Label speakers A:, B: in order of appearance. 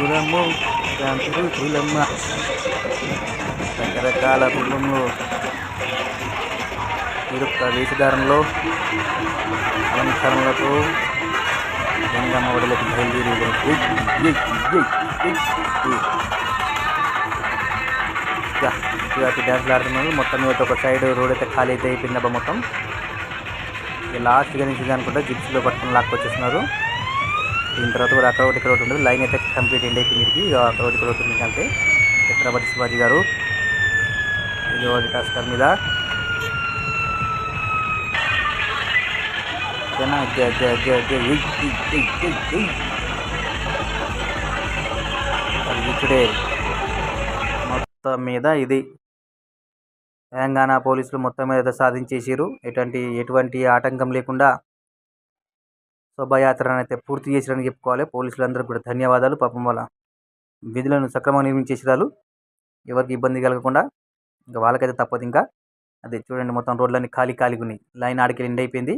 A: రుచులమ్మో శాంతి పూలమ్మ రకరకాల రూపంలో ఇరుక్క వేషధారణలో అలంకరణలతో గంగమ్మ ఒడిలోకి బయలుదేరి ఏయ్, డ్యాన్స్లు ఆడుతున్నారు. మొత్తం మీద ఒక సైడ్ రోడ్ అయితే ఖాళీ అయితే అయిపోయిందబ్బా మొత్తం. లాస్ట్గా నుంచి అనుకుంటే జిప్స్లో పట్టుకుని లాక్కొచ్చేస్తున్నారు. దీని తర్వాత కూడా అక్కడ ఒకటి ఇక్కడ ఒకటి ఉంటుంది. లైన్ అయితే కంప్లీట్ ఎండ్ అయితే ఇది ఇక అక్కడ ఒకటి ఇక్కడ ఒకటి ఉంది అంటే ఛత్రపతి శివాజీ గారు విజయవాడ ఒకటి మీద. జన జ జ జ జ ఎయ్, ఇప్పుడే మొత్తం మీద ఇది. తెలంగాణ పోలీసులు మొత్తం మీద సాధించేసారు ఎటువంటి ఎటువంటి ఆటంకం లేకుండా శోభాయాత్రను అయితే పూర్తి చేసిరని చెప్పుకోవాలి. పోలీసులందరూ కూడా ధన్యవాదాలు. పాపం వాళ్ళ విధులను సక్రమంగా నిర్మించేసారు ఎవరికి ఇబ్బంది కలగకుండా ఇంకా వాళ్ళకైతే తప్పదు ఇంకా. అదే చూడండి మొత్తం రోడ్లన్నీ ఖాళీ ఖాళీగా ఉన్నాయి. లైన్ ఆడికి ఎండ్ అయిపోయింది.